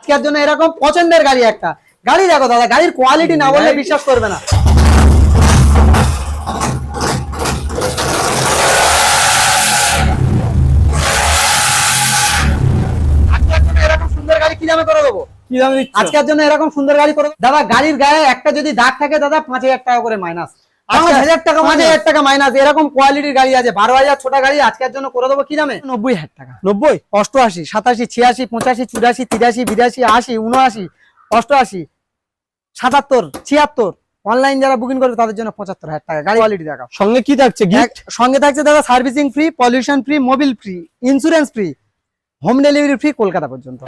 আজকের জন্য এরকম পছন্দের গাড়ি একটা। গাড়ি দেখো দাদা গাড়ির কোয়ালিটি না বললে বিশ্বাস করবে না। আজকের জন্য এরকম সুন্দর গাড়ি কি করে দেবো? কি দাম আজকের জন্য এরকম সুন্দর গাড়ি করে দাদা গাড়ির গায়ে একটা যদি দাগ থাকে দাদা পাঁচ হাজার টাকা করে মাইনাস পাঁচ হাজার টাকা পাঁচ হাজার টাকা মাইনাস এরকম কোয়ালিটির গাড়ি আছে বারো হাজার ছোট গাড়ি আজকের জন্য করে দেবো কি দামে? নব্বই হাজার টাকা। নব্বই? অষ্টআশি সাতাশি ছিয়াশি পঁচাশি চুরাশি তিরাশি বিরাশি আশি উনআশি অষ্টআশি সাতাত্তর ছিয়াত্তর। অনলাইন যারা বুকিং করবে তাদের জন্য পঁচাত্তর হাজার টাকা। গাড়ি কোয়ালিটি সঙ্গে কি থাকছে? সঙ্গে থাকছে দাদা servicing free pollution free mobil free insurance free home delivery free Kolkata পর্যন্ত।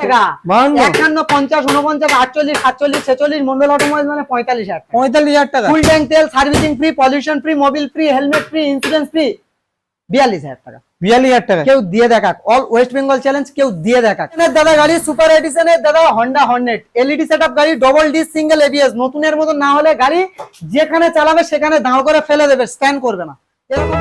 একান্ন পঞ্চাশ উনপঞ্চাশ আটচল্লিশ সাতচল্লিশ ছেচল্লিশ মন্ডল অটোমোবাইল মানে পঁয়তাল্লিশ হাজার পঁয়তাল্লিশ হাজার টাকা। ফুল ট্যাঙ্ক তেল servicing free pollution free mobil free helmet free insurance free বিয়াল্লিশ হাজার টাকা। বিয়াল্লিশ হাজার টাকা। কেউ দিয়ে দেখাক। অল ওয়েস্ট বেঙ্গল চ্যালেঞ্জ কেউ দিয়ে দেখাক। এর দাদা গাড়ি সুপার এডিশনের দাদা হন্ডা হর্নেট এলইডি সেটআপ গাড়ি ডবল ডি সিঙ্গেল এবিএস নতুনের মতো না হলে গাড়ি যেখানে চালাবে সেখানে দাঁড় করে ফেলে দেবে স্ক্যান করবে না। এরকম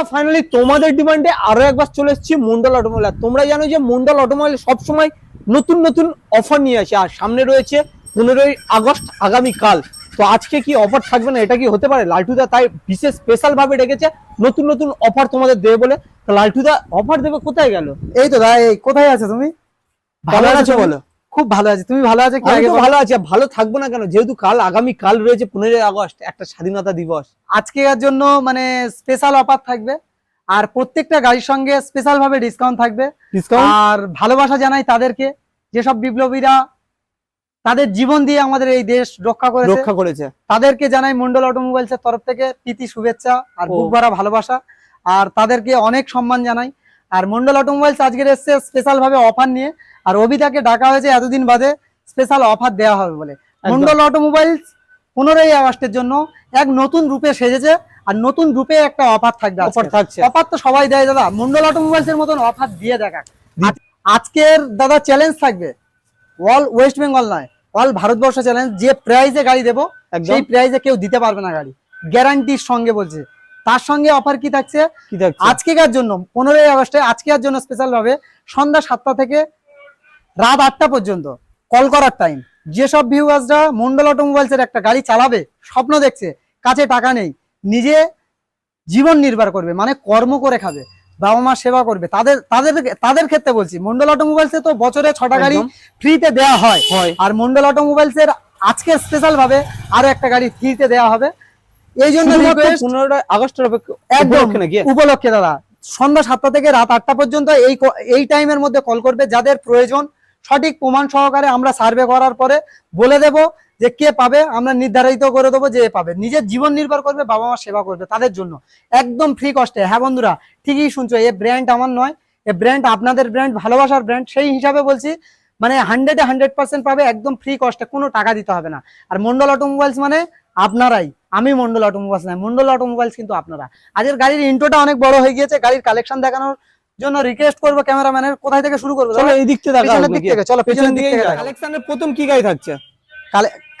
বন্ধুরা ফাইনালি তোমাদের ডিমান্ডে আরও একবার চলে এসেছি মন্ডল অটোমোবাইল তোমরা জানো যে মন্ডল অটোমোবাইল সবসময় নতুন নতুন অফার নিয়ে আসে। আর সামনে রয়েছে পনেরোই আগস্ট আগামীকাল। তো আজকে কি অফার থাকবে না এটা কি হতে পারে? লালটুদা তাই বিশেষ স্পেশাল ভাবে রেখেছে নতুন নতুন অফার তোমাদের দেবে বলে। তো লালটুদা অফার দেবে কোথায় গেল? এই তো দাদা কোথায় আছো তুমি? ভালো আছো বলো। খুব ভালো আছে। তুমি ভালো আছো কি? ভালো আছি ভালো থাকব না কেন? যেহেতু কাল আগামী কাল রয়েছে পনেরোই আগস্ট একটা স্বাধীনতা দিবস। আজকের জন্য মানে স্পেশাল অফার থাকবে আর প্রত্যেকটা গাড়ির সঙ্গে স্পেশাল ভাবে ডিসকাউন্ট থাকবে। আর ভালোবাসা জানাই তাদেরকে যেসব বিপ্লবীরা তাদের জীবন দিয়ে আমাদের এই দেশ রক্ষা করে রক্ষা করেছে। তাদেরকে জানাই মন্ডল অটোমোবাইলস এর তরফ থেকে প্রীতি শুভেচ্ছা আর। বুক ভরা ভালোবাসা। আর তাদেরকে অনেক সম্মান জানাই। আর মন্ডল অটোমোবাইলস আজকের এসছে স্পেশাল ভাবে অফার নিয়ে। আর অবিতাকে ডাকা হয়েছে এতদিন বাদে স্পেশাল অফার দেওয়া হবে বলে। মন্ডল অটোমোবাইলস পনেরোই আগস্টের জন্য এক নতুন রূপে সেজেছে আর নতুন রূপে একটা অফার থাকবে অফার থাকছে। অফার তো সবাই দেয় দাদা। মন্ডল অটোমোবাইলস এর মতন অফার দিয়ে দেখা আজকের দাদা চ্যালেঞ্জ থাকবে। অল ওয়েস্ট বেঙ্গল নয় অল ভারতবর্ষ চ্যালেঞ্জ যে প্রাইজে গাড়ি দেবো সেই প্রাইজে কেউ দিতে পারবে না গাড়ি। গ্যারান্টির সঙ্গে বলছে। তার সঙ্গে অফার কি থাকছে? কি থাকছে? আজকেকার জন্য পনেরোই আগস্টে আজকের জন্য স্পেশাল ভাবে সন্ধ্যা সাতটা থেকে রাত আটটা পর্যন্ত। কল করার টাইম যেসব ভিউয়ার্সরা মন্ডল অটোমোবাইলস এর একটা গাড়ি চালাবে স্বপ্ন দেখছে কাছে টাকা নেই নিজে জীবন নির্বাহ করবে মানে কর্ম করে খাবে বাবা মা সেবা করবে তাদের তাদের তাদের ক্ষেত্রে বলছি মন্ডল অটোমোবাইলস তো বছরে ছটা গাড়ি ফ্রিতে দেওয়া হয়। আর মন্ডল অটোমোবাইলস এর আজকে স্পেশাল ভাবে আরও একটা গাড়ি ফ্রিতে দেওয়া হবে। এই জন্য পনেরোই আগস্টের উপলক্ষে দাদা। সন্ধ্যা সাতটা থেকে রাত আটটা পর্যন্ত এই এই টাইমের মধ্যে কল করবে যাদের প্রয়োজন সঠিক প্রমাণ সহকারে আমরা সার্ভে করার পরে বলে দেব যে কে পাবে, আমরা নির্ধারিত করে দেবো যে পাবে। নিজের জীবন নির্ভর করবে, বাবা মা সেবা করবে তাদের জন্য। একদম ফ্রি কস্টে হ্যাঁ বন্ধুরা, ঠিকই শুনছো, এ ব্র্যান্ড আমার নয়, এ ব্র্যান্ড আপনাদের ব্র্যান্ড ভালোবাসার ব্র্যান্ড সেই হিসাবে বলছি মানে হান্ড্রেডে হান্ড্রেড পার্সেন্ট পাবে, একদম ফ্রি কস্টে কোনো টাকা দিতে হবে না। আর মন্ডল অটোমোবাইলস মানে আপনারাই। আমি মন্ডল অটোমোবাইলস নয়, মন্ডল অটোমোবাইলস কিন্তু আপনারা। আজকের গাড়ির ইন্টোটা অনেক বড় হয়ে গিয়েছে, গাড়ির কালেকশন দেখানোর জন্য রিকোয়েস্ট করব ক্যামেরাম্যানের কোথায় থেকে শুরু করব? চলো এই দিক থেকে দেখা পেছনের দিক থেকে চলো পেছনের দিক থেকে। কালেকশনের প্রথম কি গাড়ি থাকছে?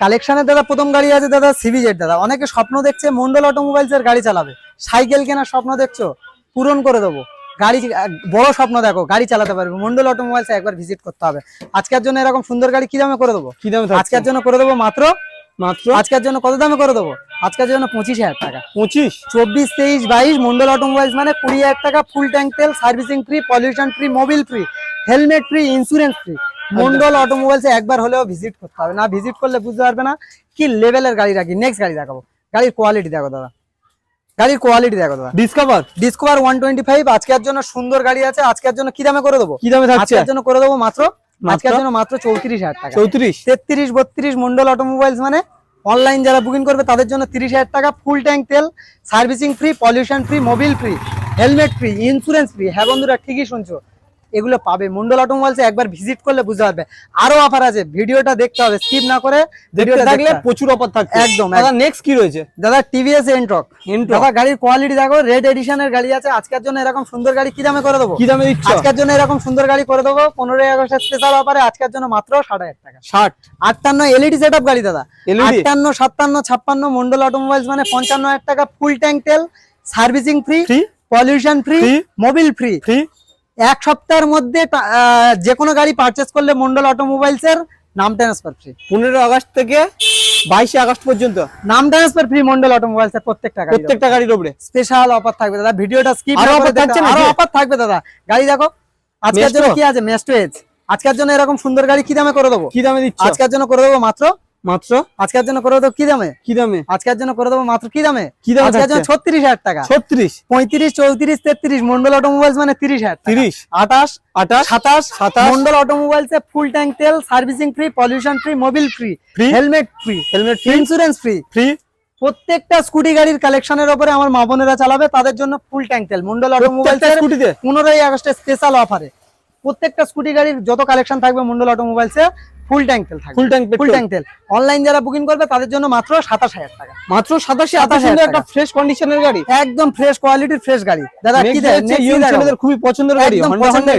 কালেকশনের দাদা প্রথম গাড়ি আছে দাদা সিভিজেড দাদা। অনেকে স্বপ্ন দেখছে মন্ডল অটোমোবাইলস এর গাড়ি চালাবে। সাইকেল কেনার স্বপ্ন দেখছ? পূরণ করে দেবো। গাড়ি বড় স্বপ্ন দেখো গাড়ি চালাতে পারবে। মন্ডল অটোমোবাইলস একবার ভিজিট করতে হবে। আজকের জন্য এরকম সুন্দর গাড়ি কি দামে করে দেবো? কি দামে আজকের জন্য করে দেবো মাত্র মাত্র? আজকের জন্য কত দামে করে দেবো? আজকের জন্য পঁচিশ হাজার টাকা। পঁচিশ? চব্বিশ তেইশ বাইশ মন্ডল অটোমোবাইলস মানে কুড়ি হাজার টাকা ফুল ট্যাঙ্ক তেল servicing free pollution free mobil free helmet free insurance free Mondal automobiles একবার হলেও ভিজিট করতে হবে। না ভিজিট করলে বুঝতে পারবে না কি লেভেলের গাড়ি রাখি। নেক্সট গাড়ি দেখাবো। গাড়ির কোয়ালিটি দেখো দাদা। গাড়ির কোয়ালিটি দেখো দাদা। Discover Discover one twenty five আজকের জন্য সুন্দর গাড়ি আছে। আজকের জন্য কি দামে করে দেবো? কি দামে আজকের জন্য করে দেবো মাত্র? মাত্র? আজকের জন্য মাত্র চৌত্রিশ হাজার টাকা। চৌত্রিশ? তেত্রিশ বত্রিশ মন্ডল অটোমোবাইলস মানে অনলাইন যারা বুকিং করবে, তাদের জন্য তিরিশ হাজার টাকা ফুল ট্যাঙ্ক তেল servicing free pollution free mobil free helmet free insurance free হ্যাঁ বন্ধুরা, ঠিকই শুনছো। এগুলো পাবে। মন্ডল অটোমোবাইলস একবার ভিজিট করলে বুঝতে পারবে। আরও অফার আছে। ভিডিওটা দেখতে হবে স্কিপ না করে ভিডিওটা দেখলে প্রচুর অফার থাকছে। একদম, দাদা নেক্সট কি রয়েছে? দাদা টিভিএস এন্ট্রক। দাদা গাড়ির কোয়ালিটি দেখো রেড এডিশনের গাড়ি আছে। আজকের জন্য এরকম সুন্দর গাড়ি কি দামে করে দেবো? কি দামে দিচ্ছ? আজকের জন্য এরকম সুন্দর গাড়ি করে দেবো। পনেরোই আগস্টের স্পেশাল অফারে আজকের জন্য মাত্র ষাট হাজার টাকা। ষাট। আটান্ন এলইডি সেট গাড়ি দাদা। এলইডি আটান্ন সাতান্ন ছাপ্পান্ন মন্ডল অটোমোবাইলস মানে পঞ্চান্ন হাজার টাকা ফুল ট্যাঙ্ক তেল servicing free pollution free mobil free এক সপ্তাহের মধ্যে যে কোনো গাড়ি পারচেস করলে মন্ডল অটোমোবাইলস এর নাম ট্রান্সফার ফ্রি পনেরো আগস্ট থেকে বাইশে আগস্ট পর্যন্ত। নাম ট্রান্সফার ফ্রি মন্ডল অটোমোবাইলস এর প্রত্যেকটা গাড়ি প্রত্যেকটা গাড়ির উপরে স্পেশাল অফার থাকবে দাদা। ভিডিওটা স্কিপ আরও অফার থাকছে থাকছে আরও অফার থাকবে দাদা। গাড়ি দেখো আজকের জন্য কি আছে? মেস্টো এজ আজকের জন্য এরকম সুন্দর গাড়ি কি দামে করে দেবো? কি দামে দিচ্ছি? আজকের জন্য করে দেবো মাত্র মাত্র? আজকের জন্য করে দেবো কি দামে? কি দামে? আজকের জন্য করে দেবো মাত্র কি দামে? কি দামে আজকের জন্য ছত্রিশ হাজার টাকা। ছত্রিশ? পঁয়ত্রিশ চৌত্রিশ তেত্রিশ। মন্ডল অটোমোবাইলস মানে তিরিশ হাজার তিরিশ। আঠাশ আঠাশ সাতাশ সাতাশ। মন্ডল অটোমোবাইলস ফুল ট্যাঙ্ক তেল servicing free pollution free mobil free free helmet free helmet free insurance free free প্রত্যেকটা স্কুটি গাড়ির কালেকশনের উপরে আমার মা বোনেরা চালাবে তাদের জন্য ফুল ট্যাঙ্ক তেল। মন্ডল অটোমোবাইলস স্কুটিতে পনেরোই আগস্টের স্পেশাল অফারে প্রত্যেকটা স্কুটি গাড়ির যত কালেকশন থাকবে মন্ডল অটোমোবাইলস ফুল ট্যাঙ্ক তেল থাকবে। ফুল ট্যাঙ্ক ফুল ট্যাঙ্ক তেল। অনলাইন যারা বুকিং করবে তাদের জন্য মাত্র সাতাশ হাজার টাকা। মাত্র সাতাশে এত 27,000 সুন্দর একটা ফ্রেশ কন্ডিশনের গাড়ি। একদম ফ্রেশ কোয়ালিটির ফ্রেশ গাড়ি। দাদা কি ছেলেদের খুবই পছন্দের গাড়ি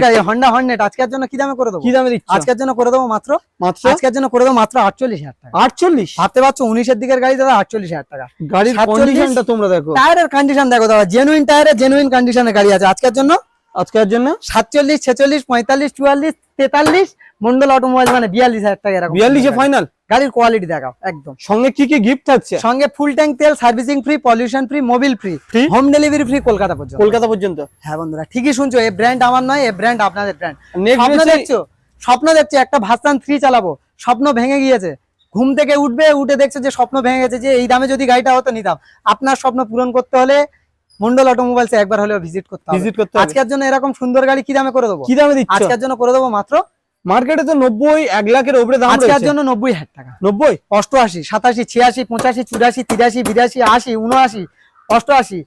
গাড়ি হন্ডা আজকের জন্য কি দামে করে দেবো? কি দামে দিচ্ছ? আজকের জন্য করে দেবো মাত্র? মাত্র? আজকের জন্য করে দেবো মাত্র আটচল্লিশ হাজার টাকা। আটচল্লিশ? ভাবতে পারছ উনিশের দিকের গাড়ি দাদা আটচল্লিশ হাজার টাকা। গাড়ির কন্ডিশনটা তোমরা দেখো। টায়ারের কন্ডিশন দেখো দাদা। জেনুইন টায়ারের জেনুইন কন্ডিশনের গাড়ি আছে। আজকের জন্য আজকের জন্য সাতচল্লিশ ছেচল্লিশ পঁয়তাল্লিশ চুয়াল্লিশ তেতাল্লিশ মন্ডল অটোমোবাইল মানে বিয়াল্লিশ হাজার টাকা এরকম। বিয়াল্লিশে ফাইনাল গাড়ির কোয়ালিটি দেখাও একদম। সঙ্গে কি কি গিফট থাকছে? সঙ্গে ফুল ট্যাঙ্ক তেল servicing free pollution free mobil free? Home delivery free Kolkata পর্যন্ত। কলকাতা পর্যন্ত? হ্যাঁ বন্ধুরা ঠিকই শুনছো এই ব্র্যান্ড আমার নয় এই ব্র্যান্ড আপনাদের ব্র্যান্ড স্বপ্ন দেখছ? স্বপ্ন দেখছ একটা ভাস্তান থ্রি চালাবো। স্বপ্ন ভেঙে গিয়েছে। ঘুম থেকে উঠবে উঠে দেখছে যে স্বপ্ন ভেঙে গেছে যে এই দামে যদি গাড়িটা হতো নিতাম। আপনার স্বপ্ন পূরণ করতে হলে মন্ডল অটোমোবাইলস একবার হলেও ভিজিট করতে হবে। ভিজিট করতে আজকের জন্য এরকম সুন্দর গাড়ি কি দামে করে দেবো? কি দামে দিচ্ছ? আজকের জন্য করে দেবো মাত্র মার্কেটে তো নব্বই এক লাখের উপরে দাম আজকের জন্য নব্বই হাজার টাকা। নব্বই? অষ্টআশি সাতাশি ছিয়াশি পঁচাশি চুরাশি তিরাশি বিরাশি আশি উনআশি অষ্টআশি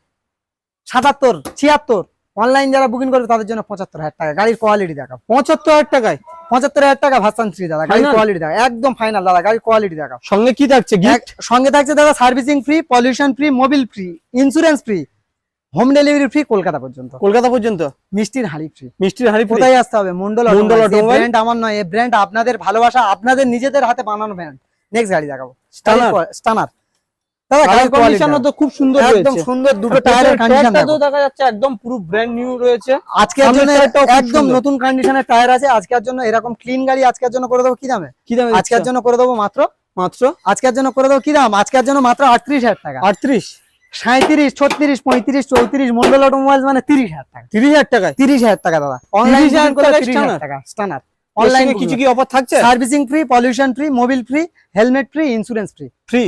সাতাত্তর ছিয়াত্তর। অনলাইন যারা বুকিং করবে তাদের জন্য পঁচাত্তর হাজার টাকা। গাড়ির কোয়ালিটি দেখা পঁচাত্তর হাজার টাকায়? পঁচাত্তর হাজার টাকা ভার্সান থ্রি দাদা। গাড়ির কোয়ালিটি দেখা একদম ফাইনাল দাদা। গাড়ির কোয়ালিটি দেখাও। সঙ্গে কি থাকছে? সঙ্গে থাকছে দাদা servicing free pollution free mobil free insurance free home delivery free Kolkata পর্যন্ত। কলকাতা পর্যন্ত? মিষ্টির হাড়ি ফ্রি মিষ্টির হাড়ি কোথায় আসতে হবে? মন্ডল মন্ডল ব্র্যান্ড আমার নয় এই ব্র্যান্ড আপনাদের ভালোবাসা আপনাদের নিজেদের হাতে বানানো ব্র্যান্ড নেক্সট গাড়ি দেখাবো? স্টানার খুব সুন্দর একদম সুন্দর দুটো টায়ারের কন্ডিশন দেখা। যাচ্ছে একদম পুরো ব্র্যান্ড নিউ রয়েছে। আজকের জন্য একদম। নতুন কন্ডিশনের টায়ার আছে। আজকের জন্য এরকম ক্লিন গাড়ি আজকের জন্য করে দেবো কি দামে? কি দামে আজকের জন্য করে দেবো মাত্র? মাত্র? আজকের জন্য করে দেবো কি দাম? আজকের জন্য মাত্র আটত্রিশ হাজার টাকা। আটত্রিশ? সাঁত্রিশ ছত্রিশ পঁয়ত্রিশ চৌত্রিশ মন্ডল অটোমোবাইল মানে তিরিশ হাজার টাকা। তিরিশ হাজার টাকায়? তিরিশ হাজার টাকা দাদা। অনলাইন 30,000 করে টাকায় তিরিশ হাজার টাকা স্টানার অনলাইনে কিছু কি অফার থাকছে? Servicing free pollution free mobil free helmet free insurance free free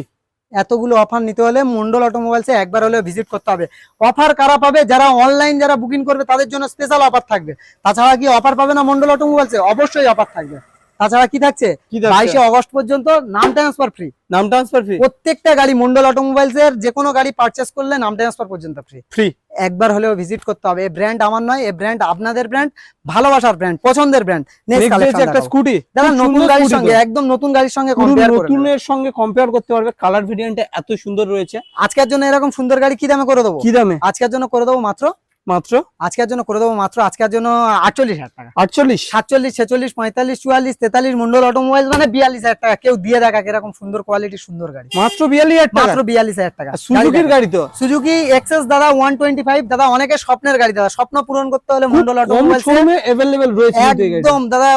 এতগুলো অফার নিতে হলে মন্ডল অটোমোবাইলসে একবার হলেও ভিজিট করতে হবে। অফার কারা পাবে? যারা অনলাইন যারা বুকিং করবে তাদের জন্য স্পেশাল অফার থাকবে। তাছাড়া কি অফার পাবে না মন্ডল অটোমোবাইলসে অবশ্যই অফার থাকবে। তাছাড়া কি থাকছে? বাইশে অগস্ট পর্যন্ত নাম ট্রান্সফার ফ্রি নাম ট্রান্সফার ফ্রি প্রত্যেকটা গাড়ি মন্ডল অটোমোবাইলস এর যে কোনো গাড়ি পারচেস করলে নাম ট্রান্সফার পর্যন্ত ফ্রি ফ্রি একবার হলেও ভিজিট করতে হবে। এই ব্র্যান্ড আমার নয় এই ব্র্যান্ড আপনাদের ব্র্যান্ড ভালোবাসার ব্র্যান্ড পছন্দের ব্র্যান্ড নেক্সট একটা স্কুটি দাদা নতুন গাড়ির সঙ্গে একদম নতুন গাড়ির সঙ্গে কম্পেয়ার করে নেবে। নতুনের সঙ্গে কম্পেয়ার করতে পারবে। কালার ভেরিয়েন্টটা এত সুন্দর রয়েছে। আজকের জন্য এরকম সুন্দর গাড়ি কি দামে করে দেবো? কি দামে? আজকের জন্য করে দেবো মাত্র মাত্র? আজকের জন্য করে দেবো মাত্র আজকের জন্য আটচল্লিশ হাজার টাকা। আটচল্লিশ? সাতচল্লিশ ছেচল্লিশ পঁয়তাল্লিশ চুয়াল্লিশ তেতাল্লিশ মন্ডল অটোমোবাইল মানে বিয়াল্লিশ হাজার টাকা। কেউ দিয়ে দেখা এরকম সুন্দর কোয়ালিটি সুন্দর গাড়ি। মাত্র বিয়াল্লিশ হাজার টাকা? মাত্র বিয়াল্লিশ হাজার টাকা। সুজুকির গাড়ি তো? সুজুকি এক্সেস দাদা ওয়ান টোয়েন্টি ফাইভ দাদা অনেকে স্বপ্নের গাড়ি দাদা। স্বপ্ন পূরণ করতে হলে মন্ডল অটোমোবাইল অ্যাভেলেবেল রয়েছে। একদম দাদা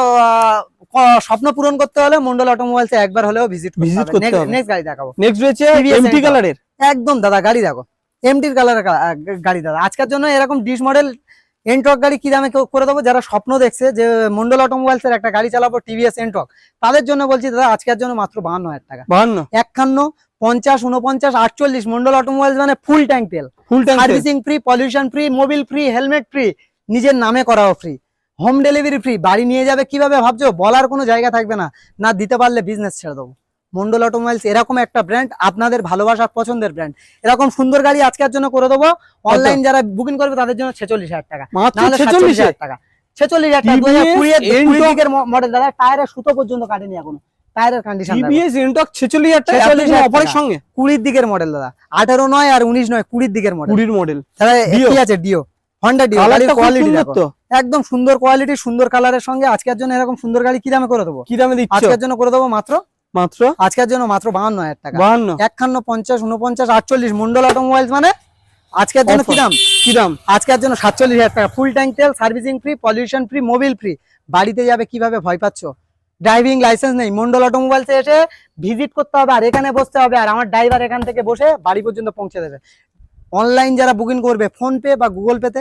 স্বপ্ন পূরণ করতে হলে মন্ডল অটোমোবাইলস একবার হলেও ভিজিট ভিজিট করতে হবে। নেক্সট গাড়ি দেখাবো। নেক্সট রয়েছে এমটি কালারের একদম দাদা গাড়ি দেখো। এমটির কালারের গাড়ি দাদা। আজকের জন্য এরকম ডিস মডেল এনটক গাড়ি কি দামে করে দেবো? যারা স্বপ্ন দেখছে যে মন্ডল অটোমোবাইলস এর একটা গাড়ি চালাবো টিভিএস এনটক তাদের জন্য বলছি দাদা আজকের জন্য মাত্র বাহান্ন হাজার টাকা। বাহান্ন? একান্ন পঞ্চাশ উনপঞ্চাশ আটচল্লিশ মন্ডল অটোমোবাইলস মানে ফুল ট্যাঙ্ক তেল। Full tank servicing free pollution free mobil free helmet free নিজের নামে করাও ফ্রি হোম ডেলিভারি ফ্রি বাড়ি নিয়ে যাবে কীভাবে ভাবছ? বলার কোনো জায়গা থাকবে না। না দিতে পারলে বিজনেস ছেড়ে দেবো। মন্ডল অটোমোবাইলস এরকম একটা ব্র্যান্ড আপনাদের ভালোবাসার পছন্দের ব্র্যান্ড এরকম সুন্দর গাড়ি আজকের জন্য করে দেবো। অনলাইন যারা বুকিং করবে তাদের জন্য ছেচল্লিশ হাজার টাকা। ছেচল্লিশ হাজার। টাকা। ছেচল্লিশ হাজার টাকা। দু হাজার কুড়ি মডেল দাদা টায়ারের সুতো পর্যন্ত কাটেনি এখনও। টায়ারের কন্ডিশন টিভিএস ইনটক ছেচল্লিশ হাজার টাকা। 46,000 অফারের টাকা। সঙ্গে? কুড়ির দিকের মডেল দাদা। আঠারো নয় আর উনিশ নয় কুড়ির দিকের মডেল মডেল তাহলে কি আছে ডিও হন্ডা ডিও গাড়ির কোয়ালিটি দেখো। একদম সুন্দর কোয়ালিটি সুন্দর কালারের সঙ্গে আজকের জন্য এরকম সুন্দর গাড়ি কি দামে করে দেবো? কি দামে দিচ্ছ? আজকের জন্য করে দেবো মাত্র মাত্র? আজকের জন্য মাত্র বাহান্ন হাজার টাকা। বাহান্ন? একান্ন পঞ্চাশ উনপঞ্চাশ আটচল্লিশ। মন্ডল অটোমোবাইলস মানে আজকের জন্য কি দাম? কি দাম? আজকের জন্য সাতচল্লিশ হাজার টাকা। ফুল ট্যাঙ্ক তেল servicing free pollution free mobil free বাড়িতে যাবে কীভাবে ভয় পাচ্ছ? ড্রাইভিং লাইসেন্স নেই। মন্ডল অটোমোবাইলসে এসে ভিজিট করতে হবে আর এখানে বসতে হবে আর আমার ড্রাইভার এখান থেকে বসে বাড়ি পর্যন্ত পৌঁছে দেবে। অনলাইন যারা বুকিং করবে ফোন পে বা গুগল পেতে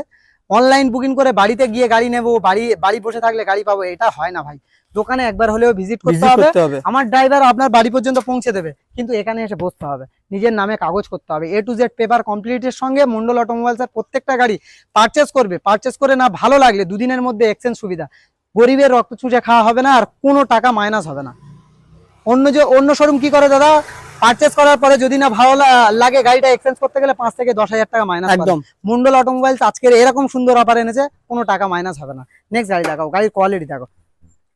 অনলাইন বুকিং করে বাড়িতে গিয়ে গাড়ি নেব বাড়ি বাড়ি বসে থাকলে গাড়ি পাবো এটা হয় না ভাই। দোকানে একবার হলেও ভিজিট করতে হবে। আমার ড্রাইভার আপনার বাড়ি পর্যন্ত পৌঁছে দেবে কিন্তু এখানে এসে বসতে হবে। নিজের নামে কাগজ করতে হবে। এ টু জেড পেপার কমপ্লিটের সঙ্গে মন্ডল অটোমোবাইলস এর প্রত্যেকটা গাড়ি পারচেস করবে। পারচেস করে না ভালো লাগলে দুদিনের মধ্যে এক্সচেঞ্জ সুবিধা। গরিবের রক্ত চুষে খাওয়া হবে না আর কোনো টাকা মাইনাস হবে না। অন্য যে অন্য শোরুম কি করে দাদা? পারচেস করার পরে যদি না ভালো লাগে গাড়িটা এক্সচেঞ্জ করতে গেলে পাঁচ থেকে দশ হাজার টাকা মাইনাস একদম। মন্ডল অটোমোবাইলস আজকের এরকম সুন্দর অফার এনেছে কোনো টাকা মাইনাস হবে না। নেক্সট গাড়ি দেখাও গাড়ির কোয়ালিটি দেখো।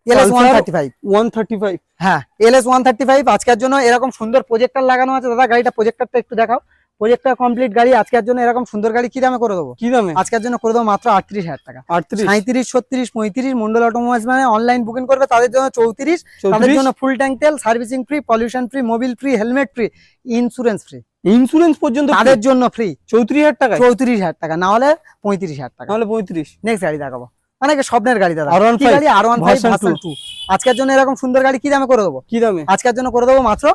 LS one thirty five one thirty five হ্যাঁ এলএস ওয়ান থার্টি ফাইভ আজকের জন্য এরকম সুন্দর প্রজেক্টার লাগানো আছে। দাদা গাড়িটা প্রজেক্টারটা একটু দেখাও। প্রজেক্টর কমপ্লিট গাড়ি আজকের জন্য এরকম সুন্দর গাড়ি কি দামে করে দেবো? কি দামে? আজকের জন্য করে দেবো মাত্র আটত্রিশ হাজার টাকা। আটত্রিশ? সাঁত্রিশ ছত্রিশ পঁয়ত্রিশ মন্ডল অটোমোবাইলস মানে অনলাইন বুকিং করবে তাদের জন্য চৌত্রিশ। তাদের জন্য ফুল ট্যাঙ্ক তেল servicing free pollution free mobil free helmet free insurance free insurance পর্যন্ত তাদের জন্য ফ্রি চৌত্রিশ হাজার টাকা চৌত্রিশ হাজার টাকা না হলে পঁয়ত্রিশ হাজার টাকা। তাহলে পঁয়ত্রিশ। নেক্সট গাড়ি দেখাবো। অনেকে স্বপ্নের গাড়ি দাদা। R15 কি গাড়ি? আর ওয়ান ফাইভ টু আজকের জন্য এরকম সুন্দর গাড়ি কি দামে করে দেবো? কি দামে? আজকের জন্য করে দেবো মাত্র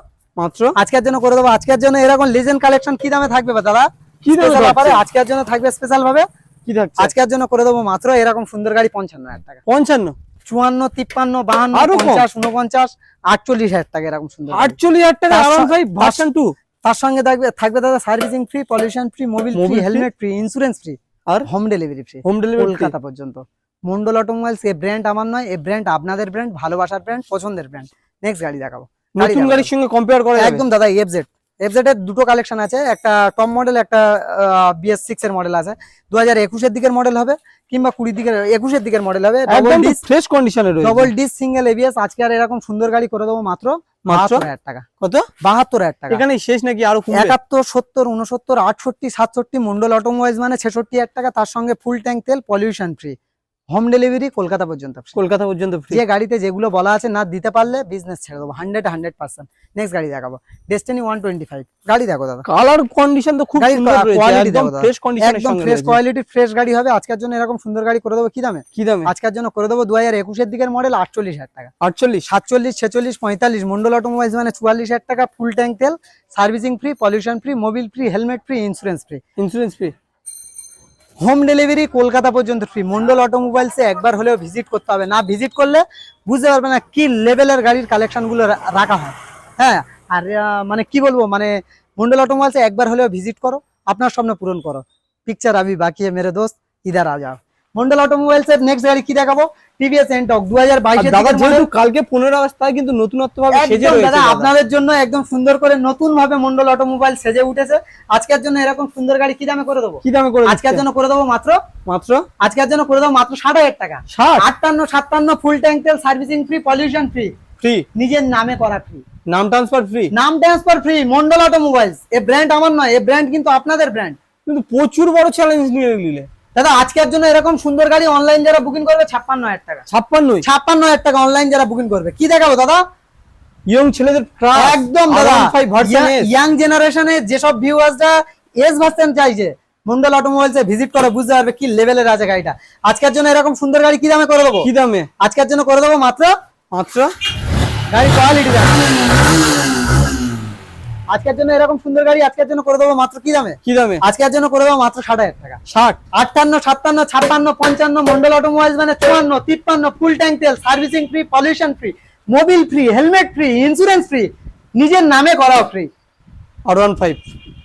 মাত্র? আজকের জন্য করে দেবো। আজকের জন্য এরকম লেজেন্ড কালেকশন কি দামে থাকবে দাদা? কি দামে এ আজকের জন্য থাকবে স্পেশাল ভাবে? কি থাকছে? আজকের জন্য করে দেবো মাত্র এরকম সুন্দর গাড়ি পঞ্চান্ন হাজার টাকা। পঞ্চান্ন? চুয়ান্ন তিপ্পান্ন বাহান্ন পঞ্চাশ উনপঞ্চাশ আটচল্লিশ হাজার টাকা এরকম সুন্দর আটচল্লিশ হাজার টাকা ফাইভ ভার্সন টু তার সঙ্গে থাকবে থাকবে দাদা servicing free pollution free mobil free helmet free insurance free আর? Home delivery free home delivery Kolkata পর্যন্ত। মন্ডল অটোমোবাইলস এই ব্র্যান্ড আমার নয় এই ব্র্যান্ড আপনাদের ব্র্যান্ড ভালোবাসার ব্র্যান্ড পছন্দের ব্র্যান্ড নেক্সট গাড়ি দেখাবো। নতুন। গাড়ির সঙ্গে কম্পেয়ার করা একদম দাদা এফজেড এফজেড এর দুটো কালেকশন আছে একটা টপ মডেল একটা বিএস সিক্স এর মডেল আছে। দু হাজার একুশের দিকের মডেল হবে কিংবা কুড়ি দিকের একুশের দিকের মডেল হবে। ডবল ডিস ফ্রেশ কন্ডিশনে রয়েছে। ডবল ডিস সিঙ্গেল এবিএস আজকে আর এরকম সুন্দর গাড়ি করে দেবো মাত্র মাত্র? টাকা। কত? বাহাত্তর হাজার টাকা। এখানে শেষ নাকি আরও একাত্তর সত্তর উনসত্তর আটষট্টি সাতষট্টি মন্ডল অটোমোবাইলস মানে ছেষট্টি হাজার টাকা তার সঙ্গে ফুল ট্যাঙ্ক তেল pollution free home delivery Kolkata পর্যন্ত কলকাতা পর্যন্ত ফ্রি যে গাড়িতে যেগুলো বলা আছে না দিতে পারলে বিজনেস ছেড়ে দেবো। হান্ড্রেড হান্ড্রেড পার্সেন্ট নেক্সট গাড়ি দেখাবো। ডেস্টিনি ওয়ান টোয়েন্টি ফাইভ গাড়ি দেখো দাদা। কালার কন্ডিশন তো খুব একদম ফ্রেশ ফ্রেশ ফ্রেশ গাড়ি হবে। আজকের জন্য এরকম সুন্দর গাড়ি করে দেবো। কি দামে? কি দামে? আজকের জন্য করে দেবো দু হাজার একুশের দিকের মডেল আটচল্লিশ হাজার টাকা। আটচল্লিশ? সাতচল্লিশ ছেচল্লিশ পঁয়তাল্লিশ। মন্ডল অটোমোবাইলস মানে চুয়াল্লিশ হাজার টাকা ফুল ট্যাঙ্ক তেল servicing free pollution free mobil free helmet free insurance free insurance free home delivery Kolkata পর্যন্ত ফ্রি মন্ডল অটোমোবাইলসে একবার হলেও ভিজিট করতে হবে। না ভিজিট করলে বুঝতে পারবে না কি লেভেলের গাড়ির কালেকশনগুলো রাখা হয়। হ্যাঁ আর মানে কি বলব মানে মন্ডল অটোমোবাইলসে একবার হলেও ভিজিট করো। আপনার স্বপ্ন পূরণ করো। পিকচার আমি বাকি মেরে দোস্ত, ইদার আজাও মন্ডল অটোমোবাইলস এর নেক্সট গাড়ি কি দেখাবো? টিভিএস এনটক দু হাজার আর দাদা যেহেতু কালকে পনেরো আগস্ট তাই কিন্তু নতুনত্ব ভাবে সেজে রয়েছে দাদা। আপনাদের জন্য একদম সুন্দর করে নতুন ভাবে মন্ডল অটোমোবাইল সেজে উঠেছে। আজকের জন্য এরকম সুন্দর গাড়ি কি দামে করে দেবো? কি দামে করে আজকের জন্য করে দেবো মাত্র? মাত্র? আজকের জন্য করে দেবো মাত্র ষাট হাজার টাকা। ষাট? আটান্ন সাতান্ন ফুল ট্যাঙ্ক তেল servicing free pollution free free নিজের নামে করা ফ্রি নাম ট্রান্সফার ফ্রি নাম ট্রান্সফার ফ্রি মন্ডল অটোমোবাইলস এ ব্র্যান্ড আমার নয় এই ব্র্যান্ড কিন্তু আপনাদের ব্র্যান্ড কিন্তু প্রচুর বড় চ্যালেঞ্জ নিয়ে নিলে। দাদা আজকের জন্য এরকম সুন্দর গাড়ি অনলাইন যারা বুকিং করবে ছাপ্পান্ন হাজার টাকা। ছাপ্পান্ন ছাপ্পান্ন হাজার টাকা অনলাইন যারা বুকিং করবে। কি দেখাবো দাদা? ইয়ং ছেলেদের একদম দাদা। ইয়াং জেনারেশনে যেসব ভিউয়ার্সরা এস ভার্সন চাইছে মন্ডল অটোমোবাইলসে ভিজিট করে বুঝতে পারবে কি লেভেলের আছে গাড়িটা। আজকের জন্য এরকম সুন্দর গাড়ি কি দামে করে দেবো? কি দামে? আজকের জন্য করে দেবো মাত্র? মাত্র? গাড়ি কোয়ালিটি আজকের জন্য এরকম সুন্দর গাড়ি আজকের জন্য করে দেবো মাত্র কি দামে? কি দামে? আজকের জন্য করে দেবো মাত্র ষাট হাজার টাকা। ষাট? আটান্ন সাতান্ন ছাপ্পান্ন পঞ্চান্ন মন্ডল অটোমোবাইলস মানে চুয়ান্ন তিপ্পান্ন ফুল ট্যাঙ্ক তেল servicing free pollution free mobil free helmet free insurance free নিজের নামে করাও ফ্রি আর ওয়ান ফাইভ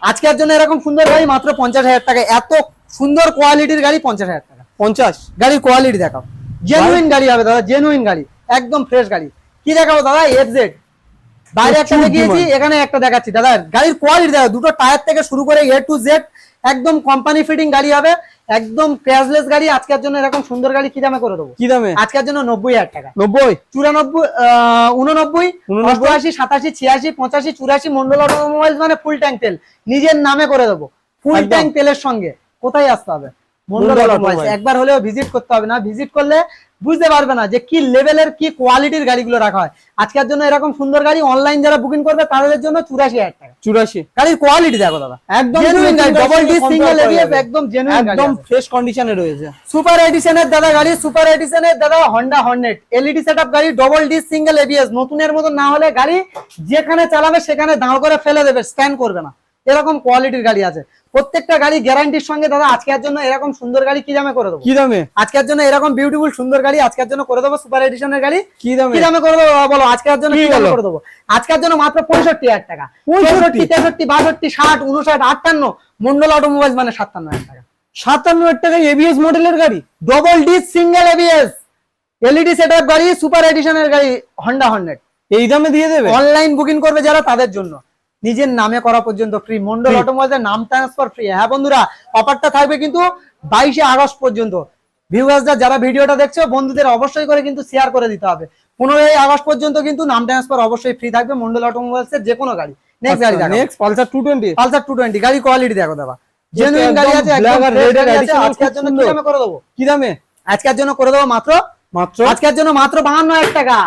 আজকের জন্য এরকম সুন্দর গাড়ি মাত্র পঞ্চাশ হাজার টাকা। এত সুন্দর কোয়ালিটির গাড়ি পঞ্চাশ হাজার টাকা। পঞ্চাশ? গাড়ির কোয়ালিটি দেখাও। জেনুইন গাড়ি হবে দাদা জেনুইন গাড়ি একদম ফ্রেশ গাড়ি। কি দেখাবো দাদা? এফ জেড বাইরে একটা দেখিয়েছি এখানে একটা দেখাচ্ছি। দাদা গাড়ির কোয়ালিটি দেখো দুটো টায়ার থেকে শুরু করে এ টু জেড একদম কোম্পানি ফিটিং গাড়ি হবে একদম ক্র্যাশলেস গাড়ি আজকের জন্য এরকম সুন্দর গাড়ি কি দামে করে দেবো? কি দামে? আজকের জন্য নব্বই হাজার টাকা। নব্বই? চুরানব্বই আহ, উননব্বই। অষ্টআশি সাতাশি ছিয়াশি পঁচাশি চুরাশি মন্ডল অটোমোবাইলস মানে ফুল ট্যাঙ্ক তেল। নিজের নামে করে দেবো। ফুল ট্যাঙ্ক তেলের সঙ্গে। কোথায় আসতে হবে? মন্ডল অটোমোবাইলস একবার হলেও ভিজিট করতে হবে না। ভিজিট করলে বুঝতে পারবে না যে কি লেভেলের কি কোয়ালিটির গাড়িগুলো রাখা হয়। আজকের জন্য এরকম সুন্দর গাড়ি অনলাইন যারা বুকিং করবে তাদের জন্য চুরাশি হাজার টাকা। চুরাশি। গাড়ির কোয়ালিটি দেখো দাদা। একদম জেনুইন গাড়ি ডবল ডি সিঙ্গেল। একদম জেনুইন একদম ফ্রেশ কন্ডিশনে রয়েছে। সুপার এডিশনের দাদা গাড়ি সুপার এডিশনের দাদা হন্ডা হর্নেট এলইডি সেটআপ গাড়ি ডবল ডি সিঙ্গেল এবিএস নতুনের মতো না হলে গাড়ি যেখানে চালাবে সেখানে দাঁড় করে ফেলে দেবে স্ট্যান্ড করবে না। এরকম কোয়ালিটির গাড়ি আছে। প্রত্যেকটা গাড়ি গ্যারান্টির সঙ্গে দাদা আজকের জন্য এরকম সুন্দর গাড়ি কি দামে করে দেবো? কি দামে? আজকের জন্য এরকম বিউটিফুল সুন্দর গাড়ি আজকের জন্য করে দেবো সুপার এডিশনের গাড়ি। কি দামে? কি দামে করে দেবো? বলো আজকের জন্য কি দামে করে দেবো? আজকের জন্য মাত্র পঁয়ষট্টি হাজার টাকা। 65? পঁয়ষট্টি তেষট্টি বাষট্টি ষাট উনষাট আটান্ন মন্ডল অটোমোবাইল মানে সাতান্ন হাজার টাকা। সাতান্ন হাজার টাকা এবিএস মডেলের গাড়ি? Double D single ABS LED setup গাড়ি সুপার এডিশনের গাড়ি হন্ডা হন্ড্রেড এই দামে দিয়ে দেবে? অনলাইন বুকিং করবে যারা তাদের জন্য। নিজের নামে করা পর্যন্ত ফ্রি মন্ডল অটোমোবাইলের নাম ট্রান্সফার ফ্রি হ্যাঁ বন্ধুরা অফারটা থাকবে কিন্তু বাইশে আগস্ট পর্যন্ত। ভিউয়ার্সরা যারা ভিডিওটা দেখছ বন্ধুদের অবশ্যই করে কিন্তু শেয়ার করে দিতে হবে। পনেরোই আগস্ট পর্যন্ত কিন্তু নাম ট্রান্সফার অবশ্যই ফ্রি থাকবে মন্ডল অটোমোবাইলস এর যে কোনো গাড়ি। নেক্সট গাড়ি দেখো। Next Pulsar two twenty Pulsar two twenty গাড়ি কোয়ালিটি দেখো দাদা। জেনুইন গাড়ি আছে একদম আর fresh red এর গাড়ি আছে আজকের জন্য কি দামে করে দেবো? কি দামে? আজকের জন্য করে দেবো মাত্র মাত্র? আজকের জন্য মাত্র বাহান্ন হাজার টাকা?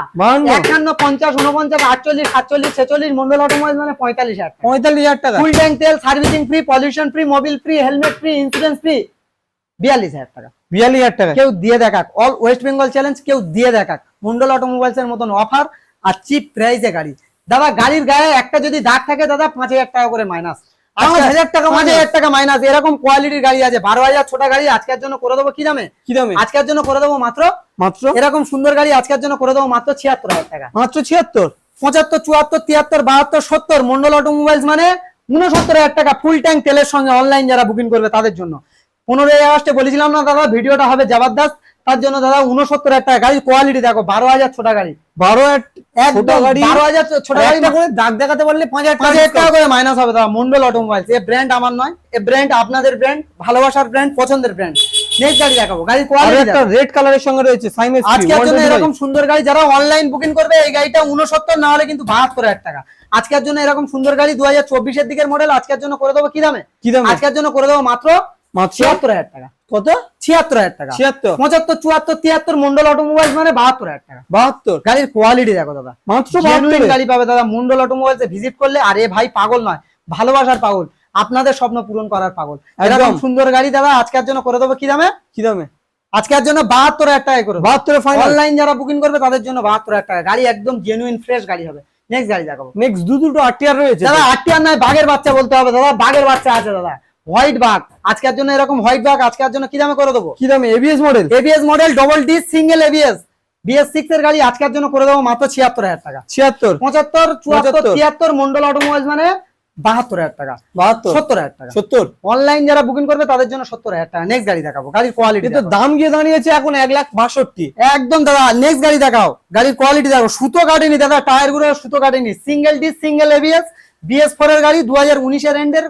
একান্ন পঞ্চাশ উনপঞ্চাশ আটচল্লিশ সাতচল্লিশ ছেচল্লিশ মন্ডল অটোমোবাইল মানে পঁয়তাল্লিশ হাজার পঁয়তাল্লিশ হাজার টাকা। ফুল ট্যাঙ্ক তেল servicing free pollution free mobil free helmet free insurance free বিয়াল্লিশ হাজার টাকা। বিয়াল্লিশ হাজার টাকা। কেউ দিয়ে দেখাক। অল ওয়েস্ট বেঙ্গল চ্যালেঞ্জ কেউ দিয়ে দেখাক। মন্ডল অটোমোবাইলস এর মতন অফার আর চিপ প্রাইসে গাড়ি। দাদা গাড়ির গায়ে একটা যদি দাগ থাকে দাদা পাঁচ হাজার টাকা করে মাইনাস পাঁচ হাজার টাকা পাঁচ হাজার টাকা মাইনাস এরকম কোয়ালিটির গাড়ি আছে। বারো হাজার ছোট গাড়ি আজকের জন্য করে দেবো কি দামে? কি দামে? আজকের জন্য করে দেবো মাত্র? মাত্র? এরকম সুন্দর গাড়ি আজকের জন্য করে দেবো মাত্র ছিয়াত্তর হাজার টাকা। মাত্র ছিয়াত্তর? পঁচাত্তর চুয়াত্তর তিয়াত্তর বাহাত্তর সত্তর মন্ডল অটোমোবাইলস মানে উনসত্তর হাজার টাকা ফুল ট্যাঙ্ক তেলের সঙ্গে অনলাইন যারা বুকিং করবে তাদের জন্য। পনেরোই আগস্টে বলেছিলাম না দাদা ভিডিওটা হবে জবরদস্ত। তার জন্য দাদা উনসত্তর হাজার টাকা গাড়ির কোয়ালিটি দেখো বারো হাজার ছোট গাড়ি। বারো একদম বারো হাজার ছোট গাড়ি করে দাগ দেখাতে পারলে পাঁচ হাজার পাঁচ টাকা করে মাইনাস হবে দাদা মন্ডল অটোমোবাইলস এ ব্র্যান্ড আমার নয় এ ব্র্যান্ড আপনাদের ব্র্যান্ড ভালোবাসার ব্র্যান্ড পছন্দের ব্র্যান্ড নেক্সট গাড়ি দেখাবো গাড়ির কোয়ালিটি একটা রেড কালারের সঙ্গে রয়েছে সাইমেস আজকের জন্য এরকম সুন্দর গাড়ি যারা অনলাইন বুকিং করবে এই গাড়িটা উনসত্তর না হলে কিন্তু বাহাত্তর হাজার টাকা। আজকের জন্য এরকম সুন্দর গাড়ি দু হাজার চব্বিশের দিকের মডেল আজকের জন্য করে দেবো কি দামে? কি দামে? আজকের জন্য করে দেবো মাত্র ছিয়াত্তর হাজার টাকা। কত? ছিয়াত্তর হাজার টাকা। ছিয়াত্তর। পঁচাত্তর চুয়াত্তর তিয়াত্তর মন্ডল অটোমোবাইলস মানে বাহাত্তর হাজার টাকা। বাহাত্তর? গাড়ির কোয়ালিটি দেখো দাদা। মাত্র গাড়ি পাবে দাদা মন্ডল অটোমোবাইলস ভিজিট করলে আরে ভাই পাগল নয় ভালোবাসার পাগল। আপনাদের স্বপ্ন পূরণ করার পাগল। এরকম একদম। সুন্দর গাড়ি দাদা আজকের জন্য করে দেবো। কি দামে? কি দামে? আজকের জন্য বাহাত্তর হাজার টাকায় করে। বাহাত্তরে অনলাইন যারা বুকিং করবে তাদের জন্য বাহাত্তর হাজার টাকা। গাড়ি একদম জেনুইন ফ্রেশ গাড়ি হবে। নেক্সট গাড়ি দেখাবো। নেক্সট দু দুটো আরটিআর রয়েছে। দাদা আটটি আর নয় বাঘের বাচ্চা বলতে হবে দাদা। বাঘের বাচ্চা আছে দাদা। হোয়াইট বাঘ। আজকের জন্য এরকম হোয়াইট বাঘ আজকের জন্য কি দামে করে দেবো? কি দামে? ABS model ABS model double D single ABS BS six এর গাড়ি আজকের জন্য করে দেবো মাত্র ছিয়াত্তর হাজার টাকা। ছিয়াত্তর। পঁচাত্তর চুয়াত্তর 75, তিয়াত্তর মন্ডল অটোমোবাইলস মানে বাহাত্তর হাজার টাকা। বাহাত্তর। সত্তর হাজার টাকা। সত্তর। অনলাইন যারা বুকিং করবে তাদের জন্য সত্তর হাজার টাকা। নেক্সট গাড়ি দেখাবো গাড়ির কোয়ালিটি কিন্তু দাম গিয়ে দাঁড়িয়েছে এখন এক লাখ বাষট্টি। একদম দাদা নেক্সট গাড়ি দেখাও। গাড়ির কোয়ালিটি দেখো সুতো কাটেনি দাদা টায়ারগুলো সুতো কাটেনি। Single D single ABS BS four এর গাড়ি দু হাজার উনিশের এন্ডের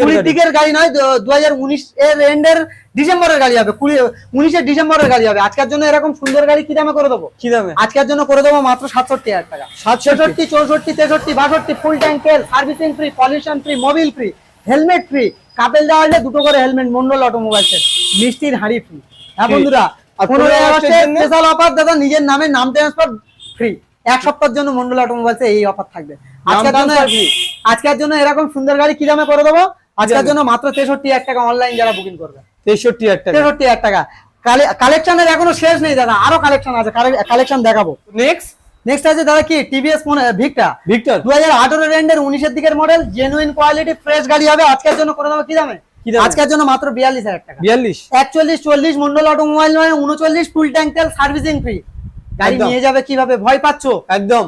কুড়ির। দিকের গাড়ি। নয় দু হাজার উনিশ এর এন্ডের ডিসেম্বরের গাড়ি হবে। কুড়ি উনিশের ডিসেম্বরের গাড়ি হবে। আজকের জন্য এরকম সুন্দর গাড়ি কি দামে করে দেবো? কি দামে? আজকের জন্য করে দেবো মাত্র সাতষট্টি হাজার টাকা। সাতষট্টি? চৌষট্টি তেষট্টি বাষট্টি ফুল ট্যাঙ্ক তেল servicing free pollution free Mobil free helmet free couple দেওয়া হলে দুটো করে হেলমেট মন্ডল অটোমোবাইলস মিষ্টির হাড়ি ফ্রি হ্যাঁ বন্ধুরা জন্য? স্পেশাল অফার দাদা নিজের নামে নাম ট্রান্সফার ফ্রি এক সপ্তাহের জন্য মন্ডল অটোমোবাইলস এই অফার থাকবে। আজকের জন্য আজকের জন্য এরকম সুন্দর গাড়ি কি দামে করে দেবো? আজকের জন্য মাত্র তেষট্টি হাজার টাকা অনলাইন যারা বুকিং করবে। তেষট্টি হাজার টাকা। তেষট্টি হাজার টাকা। কালেকশনের এখনও শেষ নেই দাদা আরও কালেকশন আছে। কালেকশন দেখাবো। নেক্সট নেক্সট আছে দাদা কি? টিভিএস ভিক্টা ভিক্টর দু হাজার আঠারো রেন্ডের উনিশের দিকের মডেল জেনুইন কোয়ালিটি ফ্রেশ গাড়ি হবে। আজকের জন্য করে দেবো কি দামে? আজকের জন্য মাত্র বিয়াল্লিশ হাজার টাকা। বিয়াল্লিশ। একচল্লিশ চল্লিশ মন্ডল অটোমোবাইল মানে উনচল্লিশ ফুল ট্যাঙ্ক তেল সার্ভিসিং ফ্রি গাড়ি নিয়ে যাবে কীভাবে? ভয় পাচ্ছো? একদম।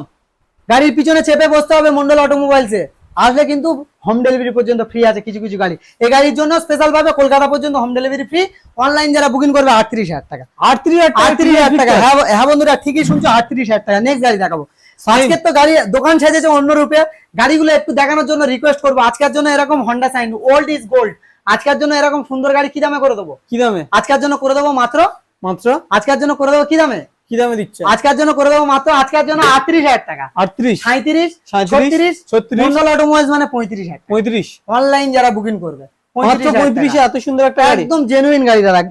গাড়ির পিছনে চেপে বসতে হবে মন্ডল অটোমোবাইলসে আসলে কিন্তু হোম ডেলিভারি পর্যন্ত ফ্রি আছে কিছু কিছু গাড়ি। এই গাড়ির জন্য স্পেশাল ভাবে কলকাতা পর্যন্ত হোম ডেলিভারি ফ্রি অনলাইন যারা বুকিং করবে আটত্রিশ হাজার টাকা। আটত্রিশ আটত্রিশ হাজার টাকা। হ্যাঁ হ্যাঁ বন্ধুরা ঠিকই শুনছো আটত্রিশ হাজার টাকা। নেক্সট গাড়ি দেখাবো। আজকের তো গাড়ি দোকান সেজেছে অন্য রূপে। গাড়িগুলো একটু দেখানোর জন্য রিকোয়েস্ট করব। আজকের জন্য এরকম Honda Shine old is gold আজকের জন্য এরকম সুন্দর গাড়ি কি দামে করে দেবো? কি দামে? আজকের জন্য করে দেবো মাত্র? মাত্র? আজকের জন্য করে দেবো কি দামে? কি দামে দিচ্ছে আজকের জন্য করে দেবো মাত্র আজকের জন্য আটত্রিশ হাজার টাকা। আটত্রিশ? সাঁত্রিশ ছত্রিশ? ছত্রিশ, মন্ডল অটোমোবাইলস মানে পঁয়ত্রিশ হাজার পঁয়ত্রিশ? অনলাইন যারা বুকিং করবে মাত্র 35,000 পঁয়ত্রিশে এত সুন্দর একটা একদম জেনুইন গাড়ি দাদা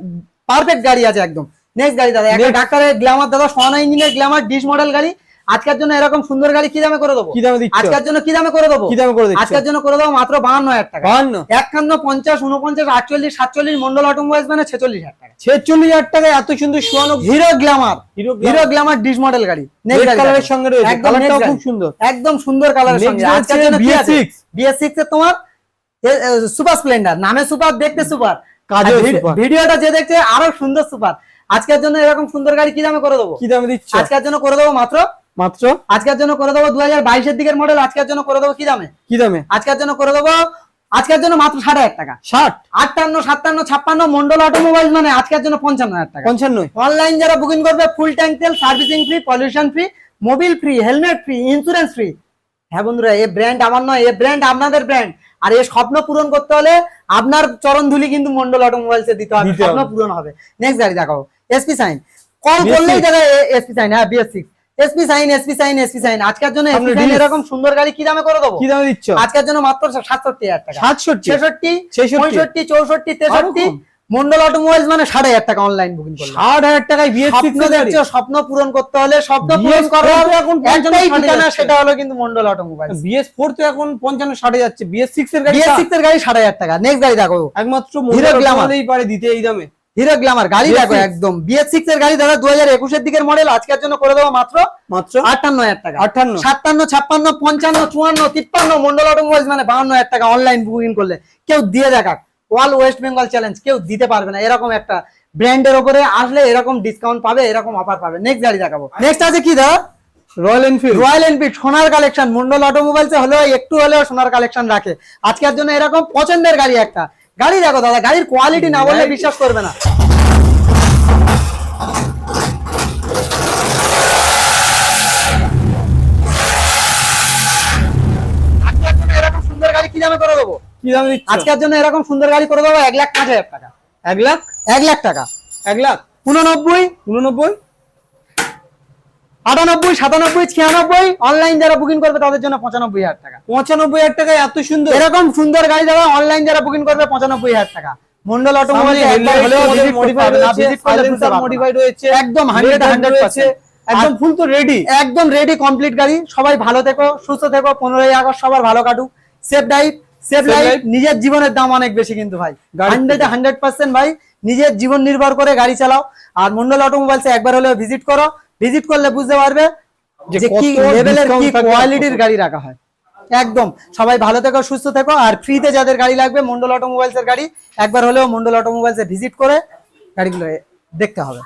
পারফেক্ট গাড়ি আছে একদম। নেক্সট গাড়ি দাদা একটা ডাক্তারের গ্ল্যামার দাদা সোনা ইঞ্জিনের গ্ল্যামার ডিস মডেল গাড়ি। আজকের জন্য এরকম সুন্দর গাড়ি কি দামে করে দেবো? কি দামে আজকের জন্য কি দামে করে দেবো? কি দামে করে দিচ্ছ? আজকের জন্য করে দেবো মাত্র বাহান্ন হাজার টাকা। বাহান্ন? একান্ন পঞ্চাশ উনপঞ্চাশ আটচল্লিশ সাতচল্লিশ মন্ডল অটোমোবাইলস মানে ছেচল্লিশ হাজার টাকা। ছেচল্লিশ হাজার টাকায় এত সুন্দর সোয়ানো Hero Glamour. Hero Glamour. Disc model গাড়ি। Next রেড গাড়ি কালারের সঙ্গে রয়েছে। একদম কালারটাও খুব সুন্দর। একদম সুন্দর কালারের সঙ্গে। আজকের জন্য কি আছে? BS6 বিএস সিক্স এর তোমার সুপার স্প্লেন্ডার। নামে সুপার দেখতে সুপার। কাজেও ভিডিওটা যে দেখছে আরও সুন্দর সুপার। আজকের জন্য এরকম সুন্দর গাড়ি কি দামে করে দেবো? কি দামে দিচ্ছ? আজকের জন্য করে দেবো মাত্র মাত্র? আজকের জন্য করে দেবো দু হাজার বাইশের দিকের মডেল আজকের জন্য করে দেবো কি দামে? কি দামে? আজকের জন্য করে দেবো আজকের জন্য মাত্র ষাট হাজার টাকা। ষাট? আটান্ন সাতান্ন ছাপ্পান্ন মন্ডল অটোমোবাইল মানে আজকের জন্য পঞ্চান্ন হাজার টাকা। পঞ্চান্ন অনলাইন যারা বুকিং করবে ফুল ট্যাঙ্ক তেল servicing free pollution free Mobil free helmet free insurance free হ্যাঁ বন্ধুরা এই ব্র্যান্ড আমার নয় এই ব্র্যান্ড আপনাদের ব্র্যান্ড আর এই স্বপ্ন পূরণ করতে হলে আপনার চরণ ধুলি কিন্তু মন্ডল অটোমোবাইলসে দিতে হবে স্বপ্ন পূরণ হবে। নেক্সট গাড়ি দেখাবো। এসপি সাইন কল করলেই দেখা এসপি সাইন হ্যাঁ BS six SP Shine SP Shine SP Shine আজকের জন্য এসপি সাইন এরকম সুন্দর গাড়ি কি দামে করে দেবো? কি দামে দিচ্ছ? আজকের জন্য মাত্র সাতষট্টি হাজার টাকা। সাতষট্টি? ছেষট্টি ছেষট্টি। পঁয়ষট্টি চৌষট্টি তেষট্টি কম। মন্ডল অটোমোবাইলস মানে সাড়ে হাজার টাকা অনলাইন বুকিং করলে ষাট হাজার টাকায় বিএস স্বপ্ন দেখছ স্বপ্ন পূরণ করতে হলে স্বপ্ন পূরণ এখন একটাই ঠিকানা সেটা হলো কিন্তু মন্ডল অটোমোবাইল বিএস ফোর তো এখন পঞ্চান্ন ষাটে যাচ্ছে। বিএস সিক্স এর গাড়ি বিএস সিক্স এর গাড়ি সাড়ে হাজার টাকা। নেক্সট গাড়ি দেখো। একমাত্র Glamour। পারে দিতে এই দামে। হিরো গ্ল্যামার গাড়ি দেখো একদম। বিএস সিক্স এর গাড়ি দাদা দু হাজার একুশের দিকের মডেল আজকের জন্য করে দেবো মাত্র মাত্র? আটান্ন হাজার টাকা। আটান্ন। সাতান্ন ছাপ্পান্ন পঞ্চান্ন চুয়ান্ন তিপ্পান্ন মন্ডল অটোমোবাইলস মানে বাহান্ন হাজার টাকা অনলাইন বুকিং করলে। কেউ দিয়ে দেখাক। অল ওয়েস্ট বেঙ্গল চ্যালেঞ্জ কেউ দিতে পারবে না। এরকম একটা ব্র্যান্ডের ওপরে আসলে এরকম ডিসকাউন্ট পাবে এরকম অফার পাবে। নেক্সট গাড়ি দেখাবো। নেক্সট আছে কি দাদা? রয়্যাল এনফিল্ড রয়্যাল এনফিল্ড সোনার কালেকশন মন্ডল অটোমোবাইলস হলেও একটু হলেও সোনার কালেকশন রাখে। আজকের জন্য এরকম পছন্দের গাড়ি একটা। গাড়ি দেখো দাদা গাড়ির কোয়ালিটি না বললে বিশ্বাস করবে না। আজকের জন্য এরকম সুন্দর গাড়ি কি দামে করে দেবো? কি আজকের জন্য এরকম সুন্দর গাড়ি করে দেবো এক লাখ পাঁচ হাজার টাকা। এক লাখ? এক লাখ টাকা। এক লাখ? উননব্বই? উননব্বই? আটানব্বই সাতানব্বই ছিয়ানব্বই অনলাইন যারা বুকিং করবে তাদের জন্য পঁচানব্বই হাজার টাকা। পঁচানব্বই হাজার টাকায় এত সুন্দর? এরকম সুন্দর গাড়ি যারা অনলাইন যারা বুকিং করবে পঁচানব্বই হাজার টাকা। মন্ডল অটোমোবাইল একদম হান্ড্রেড হান্ড্রেড রয়েছে একদম ফুল তো রেডি একদম রেডি কমপ্লিট গাড়ি। সবাই ভালো থেকো সুস্থ থেকো পনেরোই আগস্ট সবার ভালো কাটুক। সেফ ড্রাইভ সেফ লাইফ নিজের জীবনের দাম অনেক বেশি কিন্তু ভাই। হান্ড্রেড হান্ড্রেড পার্সেন্ট ভাই নিজের জীবন নির্ভর করে গাড়ি চালাও। আর মন্ডল অটোমোবাইলসে একবার হলেও ভিজিট করো। ভিজিট করলে বুঝতে পারবে যে কি লেভেলের কি কোয়ালিটির গাড়ি রাখা হয়। একদম। সবাই ভালো থেকো সুস্থ থেকো। আর ফ্রিতে যাদের গাড়ি লাগবে মন্ডল অটোমোবাইলস এর গাড়ি একবার হলেও মন্ডল অটোমোবাইলস এ ভিজিট করে গাড়িগুলো দেখতে হবে।